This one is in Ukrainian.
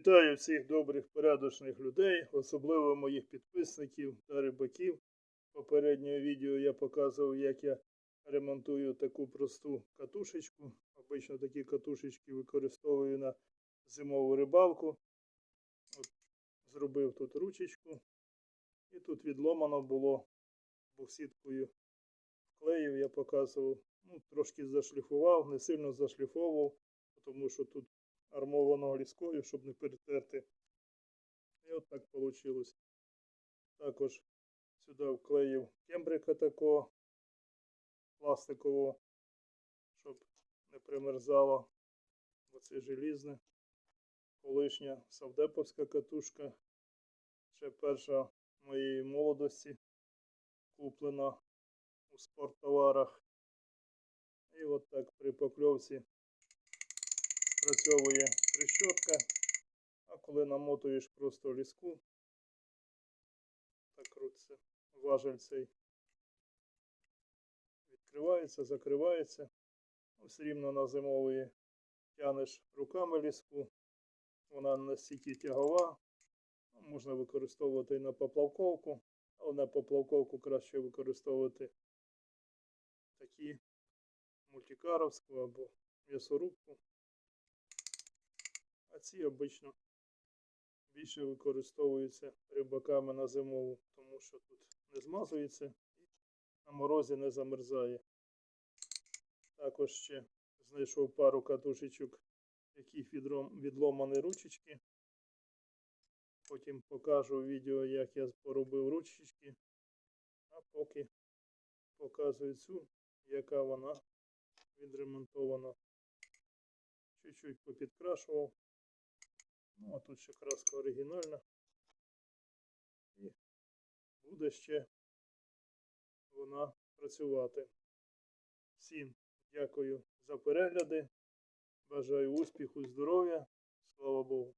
Вітаю всіх добрих, порядочних людей, особливо моїх підписників та рибаків. Попереднього відео я показував, як я ремонтую таку просту катушечку. Обично такі катушечки використовую на зимову рибалку. От, зробив тут ручечку. І тут відломано було боксіткою вклеїв, я показував. Ну, трошки зашліфував, не сильно зашліфовував, тому що тут армованого ліскою, щоб не перетерти. І от так вийшло. Також сюди вклеїв кембрика такого пластикового, щоб не примерзало, бо це желізне. Колишня савдеповська катушка. Ще перша моєї молодості куплена у спорттоварах. І от так при покльовці спрацьовує трещотка, а коли намотуєш просто ліску, так крутиться важель цей відкривається, закривається. Ну, Все рівно на зимової тянеш руками ліску. Вона настільки тягова. Можна використовувати і на поплавковку, але на поплавковку краще використовувати такі мультикаровську або м'ясорубку. А ці обично більше використовуються рибаками на зимову, тому що тут не змазується і на морозі не замерзає. Також ще знайшов пару катушечок, яких відломані ручечки. Потім покажу відео, як я поробив ручечки. А поки показую цю, яка вона відремонтована. Чуть-чуть попідкрашував. Ну, а тут ще краска оригінальна. І буде ще вона працювати. Всім дякую за перегляди. Бажаю успіху, здоров'я. Слава Богу.